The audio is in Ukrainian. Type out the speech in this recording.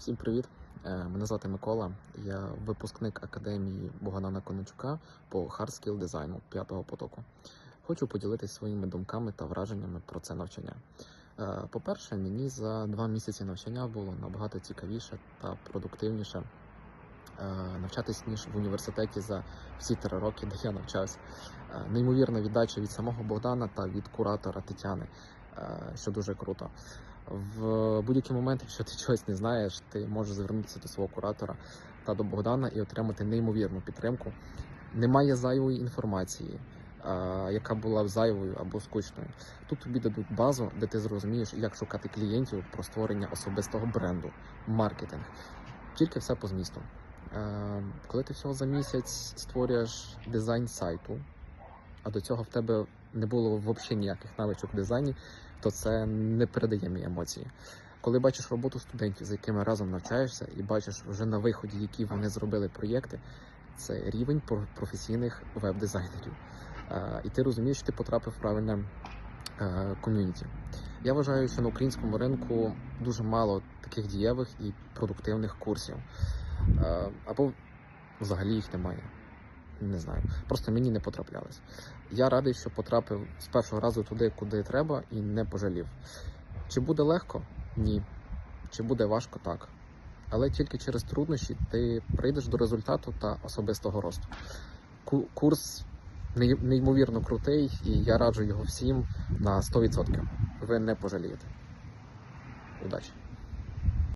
Всім привіт! Е, Мене звати Микола. Я випускник академії Богдана Коночука по хардскіл дизайну п'ятого потоку. Хочу поділитися своїми думками та враженнями про це навчання. Е, По-перше, мені за два місяці навчання було набагато цікавіше та продуктивніше е, навчатись ніж в університеті за всі три роки, де я навчався. Неймовірна віддача від самого Богдана та від куратора Тетяни, що дуже круто. В будь-який момент, якщо ти чогось не знаєш, ти можеш звернутися до свого куратора та до Богдана і отримати неймовірну підтримку. Немає зайвої інформації, яка була б зайвою або скучною. Тут тобі дадуть базу, де ти зрозумієш, як шукати клієнтів про створення особистого бренду, маркетинг. Тільки все по змісту. Е, Коли ти всього за місяць створюєш дизайн сайту, а до цього в тебе не було взагалі ніяких навичок в дизайні, то це не передає мені емоції. Коли бачиш роботу студентів, з якими разом навчаєшся, і бачиш вже на виході, які вони зробили проєкти, це рівень професійних веб-дизайнерів. І ти розумієш, що ти потрапив в правильне е, ком'юніті. Я вважаю, що на українському ринку дуже мало таких дієвих і продуктивних курсів. Е, Або взагалі їх немає. Не знаю. Просто мені не потраплялось. Я радий, що потрапив з першого разу туди, куди треба, і не пожалів. Чи буде легко? Ні. Чи буде важко? Так. Але тільки через труднощі ти прийдеш до результату та особистого росту. Курс неймовірно крутий, і я раджу його всім на 100%. Ви не пожалієте. Удачі!